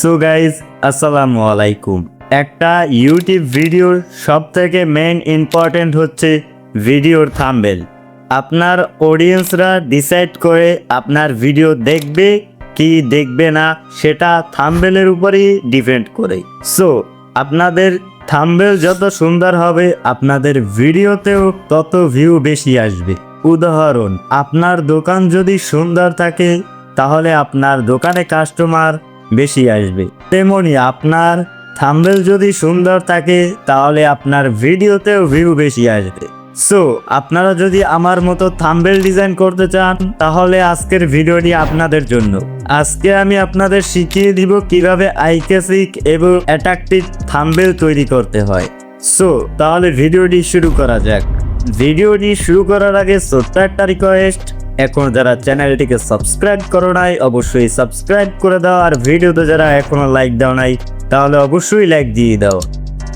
So guys আসসালামু আলাইকুম একটা ইউটিউব ভিডিওর সব থেকে মেন ইম্পর্টেন্ট হচ্ছে ভিডিওর থাম্বেল আপনার অডিয়েন্সরা ডিসাইড করে আপনার ভিডিও দেখবে কি দেখবে না সেটা থাম্বেলের উপরেই ডিপেন্ড করে। সো আপনাদের থাম্বেল যত সুন্দর হবে, আপনাদের ভিডিওতেও তত ভিউ বেশি আসবে। উদাহরণ, আপনার দোকান যদি সুন্দর থাকে, তাহলে আপনার দোকানে কাস্টমার বেশি আসবে। তেমনি আপনার থাম্বেল যদি সুন্দর থাকে, তাহলে আপনার ভিডিওতেও ভিউ বেশি আসবে। সো আপনারা যদি আমার মতো থাম্বেল ডিজাইন করতে চান, তাহলে আজকের ভিডিওটি আপনাদের জন্য। আজকে আমি আপনাদের শিখিয়ে দিব কীভাবে আইকেসিক এবং অ্যাট্রাকটিভ থাম্বেল তৈরি করতে হয়। সো তাহলে ভিডিওটি শুরু করা যাক। ভিডিওটি শুরু করার আগে ছোট্ট একটা রিকোয়েস্ট এখন যারা চ্যানেলটিকে সাবস্ক্রাইব করো নাই, অবশ্যই সাবস্ক্রাইব করে দাও। আর ভিডিওতে যারা এখনও লাইক দাও নাই, তাহলে অবশ্যই লাইক দিয়ে দাও।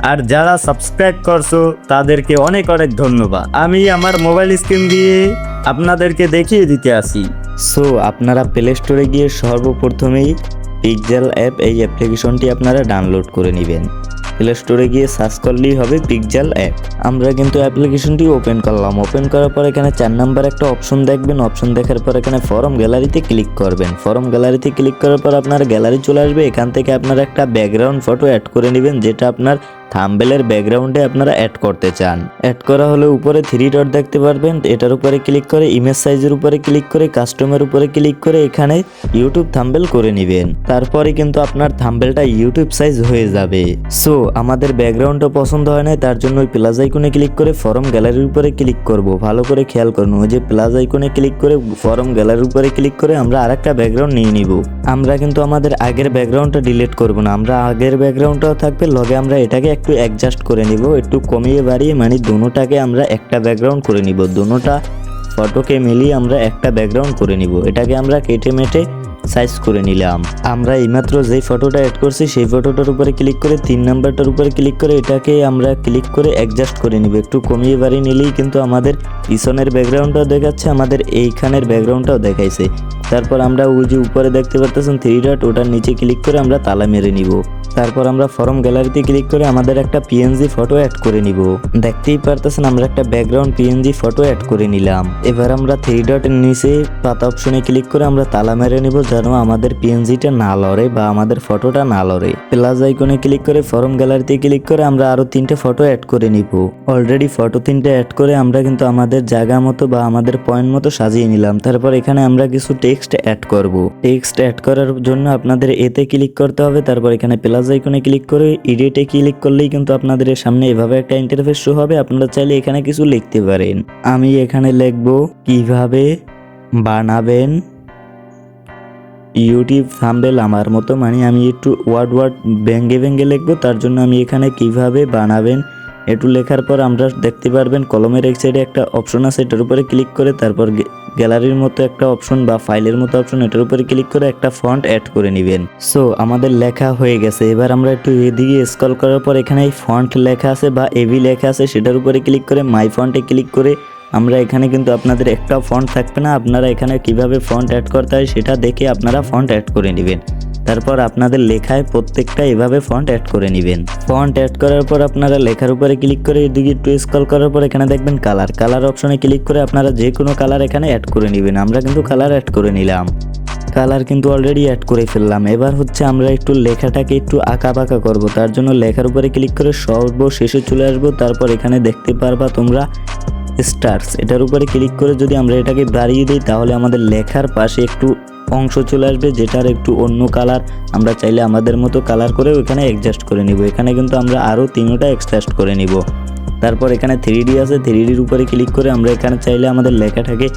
আর যারা সাবস্ক্রাইব করছ, তাদেরকে অনেক অনেক ধন্যবাদ। আমি আমার মোবাইল স্ক্রিন দিয়ে আপনাদেরকে দেখিয়ে দিতে আসি। সো আপনারা প্লে স্টোরে গিয়ে সর্বপ্রথমেই পিকজেল অ্যাপ এই অ্যাপ্লিকেশনটি আপনারা ডাউনলোড করে নেবেন। প্লে স্টোরে গিয়ে সার্চ করলেই হবে পিকজাল অ্যাপ আমরা কিন্তু অ্যাপ্লিকেশনটি ওপেন করলাম। ওপেন করার পর এখানে চার নাম্বার একটা অপশন দেখবেন। অপশন দেখার পর এখানে ফরম গ্যালারিতে ক্লিক করবেন। ফরম গ্যালারিতে ক্লিক করার পর আপনার গ্যালারি চলে আসবে। এখান থেকে আপনার একটা ব্যাকগ্রাউন্ড ফটো অ্যাড করে নেবেন, যেটা আপনার থাম্বেলের ব্যাকগ্রাউন্ডে আপনারা অ্যাড করতে চান। অ্যাড করা হলে উপরে থ্রি ডট দেখতে পারবেন, এটার উপরে ক্লিক করে ইমেজ সাইজের উপরে ক্লিক করে কাস্টমের উপরে ক্লিক করে এখানে ইউটিউব থাম্বেল করে নেবেন। তারপরে কিন্তু আপনার থাম্বেলটা ইউটিউব সাইজ হয়ে যাবে। সো আমাদের ব্যাকগ্রাউন্ডটা পছন্দ হয় না তার জন্য ওই প্লাস আইকনে ক্লিক করে ফরম গ্যালারির উপরে ক্লিক করব। ভালো করে খেয়াল করুন, ওই যে প্লাস আইকনে ক্লিক করে ফরম গ্যালারির উপরে ক্লিক করে আমরা আরেকটা ব্যাকগ্রাউন্ড নিয়ে নিব। আমরা কিন্তু আমাদের আগের ব্যাকগ্রাউন্ডটা ডিলিট করব না, আমরা আগের ব্যাকগ্রাউন্ডটাও থাকবে, লগে আমরা এটাকে একটু অ্যাডজাস্ট করে নিব, একটু কমিয়ে বাড়িয়ে মানে দুটোটাকে আমরা একটা ব্যাকগ্রাউন্ড করে নিব। দুটোটা ফটোকে মিলিয়ে আমরা একটা ব্যাকগ্রাউন্ড করে নিব। এটাকে আমরা কেটে মেটে সাইজ করে নিলাম। আমরা এইমাত্র যেই ফটোটা অ্যাড করছি, সেই ফটোটার উপরে ক্লিক করে, তিন নাম্বারটার উপরে ক্লিক করে, এটাকে আমরা ক্লিক করে অ্যাডজাস্ট করে নিব। একটু কমিয়ে বাড়িয়ে নিলেই কিন্তু আমাদের পিছনের ব্যাকগ্রাউন্ডটাও দেখাচ্ছে, আমাদের এইখানের ব্যাকগ্রাউন্ডটাও দেখাইছে। তারপর আমরা ওই যে উপরে দেখতে পারতেছেন থ্রি ডট ওটার নিচে ক্লিক করে আমরা তালা মেরে নিব। তারপর আমরা ফরম গ্যালারিতে ক্লিক করে আমাদের একটা পিএনজি ফটো অ্যাড করে নিব। দেখতেই পারতেছেন আমরা একটা ব্যাকগ্রাউন্ড পিএনজি ফটো অ্যাড করে নিলাম। এবার আমরা থ্রি ডটের নিচে পাতা অপশনে ক্লিক করে আমরা তালা মেরে নিব যেন আমাদের পিএনজিটা না লড়ে বা আমাদের ফটোটা না লড়ে। প্লাস আইকনে ক্লিক করে ফরম গ্যালারিতে ক্লিক করে আমরা আরও তিনটে ফটো অ্যাড করে নিব। অলরেডি ফটো তিনটে অ্যাড করে আমরা কিন্তু আমাদের জায়গা মতো বা আমাদের পয়েন্ট মতো সাজিয়ে নিলাম। তারপর এখানে আমরা কিছু টেক্সট অ্যাড করব। টেক্সট অ্যাড করার জন্য আপনাদের এতে ক্লিক করতে হবে। তারপর এখানে প্লাস আইকনে ক্লিক করে এডিটে ক্লিক করলেই কিন্তু আপনাদের সামনে এভাবে একটা ইন্টারফেস শো হবে। আপনারা চাইলে এখানে কিছু লিখতে পারেন। আমি এখানে লিখব, কীভাবে বানাবেন ইউটিউব থাম্বেল আমার মতো মানে আমি একটু ওয়ার্ড ওয়ার্ড ব্যাঙ্গে ব্যাঙ্গে লিখব, তার জন্য আমি এখানে কীভাবে বানাবেন একটু লেখার পর আমরা দেখতে পারবেন কলমের এক সাইডে একটা অপশন আছে, এটার উপরে ক্লিক করে তারপর গ্যালারির মতো একটা অপশন বা ফাইলের মতো অপশন এটার উপরে ক্লিক করে একটা ফন্ট অ্যাড করে নেবেন। সো আমাদের লেখা হয়ে গেছে। এবার আমরা একটু এদিকে স্ক্রল করার পর এখানে ফন্ট লেখা আছে বা এভি লেখা আছে, সেটার উপরে ক্লিক করে মাই ফন্টে ক্লিক করে আমরা এখানে কিন্তু আপনাদের একটা ফন্ট থাকবে না। আপনারা এখানে কীভাবে ফন্ট অ্যাড করতে হয় সেটা দেখে আপনারা ফন্ট অ্যাড করে নেবেন। তারপর আপনাদের লেখায় প্রত্যেকটা এভাবে ফন্ট অ্যাড করে নেবেন। ফন্ট অ্যাড করার পর আপনারা লেখার উপরে ক্লিক করে এদিকে একটু স্ক্রল করার পর এখানে দেখবেন কালার কালার অপশনে ক্লিক করে আপনারা যে কোনো কালার এখানে অ্যাড করে নেবেন। আমরা কিন্তু কালার অ্যাড করে নিলাম। কালার কিন্তু অলরেডি অ্যাড করে ফেললাম। এবার হচ্ছে আমরা একটু লেখাটাকে একটু আঁকা বাঁকা করব। তার জন্য লেখার উপরে ক্লিক করে সর্বশেষে চলে আসব। তারপর এখানে দেখতে পারবা তোমরা স্টার্স এটার উপরে ক্লিক করে যদি আমরা এটাকে বাড়িয়ে দিই, তাহলে আমাদের লেখার পাশে একটু অংশ চলে আসবে, যেটার একটু অন্য কালার আমরা চাইলে আমাদের মতো কালার করে ওখানে অ্যাডজাস্ট করে নিব। এখানে কিন্তু আমরা আরও তিনটা এক্সট্রাস্ট করে নিব। তারপর এখানে থ্রি ডি আছে। থ্রি ডির উপরে ক্লিক করে আমরা এখানে চাইলে আমাদের লেখাটাকে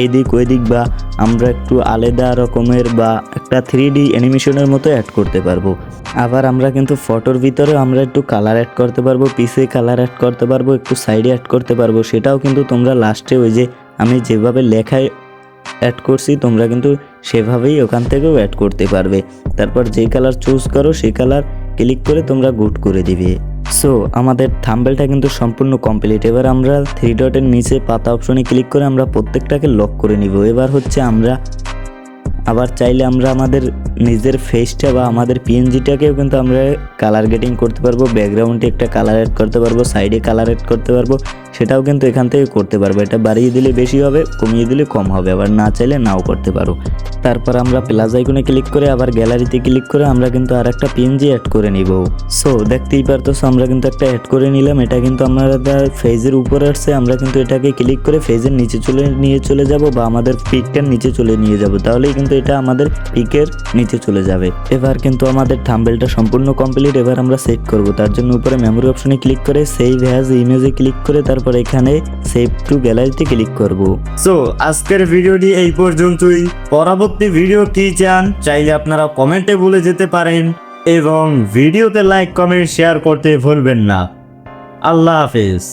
এই দিক ওই দিক বা আমরা একটু আলাদা রকমের বা একটা থ্রি ডি অ্যানিমেশনের মতো অ্যাড করতে পারব। আবার আমরা কিন্তু ফটোর ভিতরে আমরা একটু কালার অ্যাড করতে পারব পিসে কালার অ্যাড করতে পারব, একটু সাইডে অ্যাড করতে পারব। সেটাও কিন্তু তোমরা লাস্টে ওই যে আমি যেভাবে লেখায় অ্যাড করছি, তোমরা কিন্তু সেভাবেই ওখান থেকেও অ্যাড করতে পারবে। তারপর যে কালার চুজ করো, সেই কালার ক্লিক করে তোমরা গুড করে দিবে। সো আমাদের থাম্বেলটা কিন্তু সম্পূর্ণ কমপ্লিট এবার আমরা থ্রি ডটের নিচে পাতা অপশনে ক্লিক করে আমরা প্রত্যেকটাকে লক করে নিব। এবার হচ্ছে আমরা আবার চাইলে আমরা আমাদের নিজের ফেসটা বা আমাদের পিএনজিটাকেও কিন্তু আমরা কালার গেটিং করতে পারব। ব্যাকগ্রাউন্ডে একটা কালার অ্যাড করতে পারব সাইডে কালার অ্যাড করতে পারব। সেটাও কিন্তু এখান থেকে করতে পারব। এটা বাড়িয়ে দিলে বেশি হবে, কমিয়ে দিলে কম হবে। আবার না চাইলে নাও করতে পারো। তারপর আমরা প্লাস আইকনে ক্লিক করে আবার গ্যালারিতে ক্লিক করে আমরা কিন্তু আর একটা পিএনজি অ্যাড করে নিব। সো দেখতেই পারতেছো আমরা কিন্তু একটা অ্যাড করে নিলাম। এটা কিন্তু আমাদের ফেজের উপরে আসছে। আমরা কিন্তু এটাকে ক্লিক করে ফেজের নিচে চলে, নিয়ে চলে যাব বা আমাদের পিকটার নিচে চলে নিয়ে যাব। তাহলেই কিন্তু এটা আমাদের পিকের নিচে চলে যাবে। এবার কিন্তু আমাদের থাম্বেলটা সম্পূর্ণ কমপ্লিট এবার আমরা সেভ করব। তার জন্য উপরে মেমোরি অপশনে ক্লিক করে সেভ হ্যাজ ইমেজে ক্লিক করে তারপর এখানে সেভ টু গ্যালারিতে ক্লিক করব। সো আজকের ভিডিওটি এই পর্যন্তই। পরবর্তী ভিডিও কি চান, চাইলে আপনারা কমেন্টে বলে যেতে পারেন এবং ভিডিওতে লাইক কমেন্ট শেয়ার করতে ভুলবেন না। আল্লাহ হাফেজ।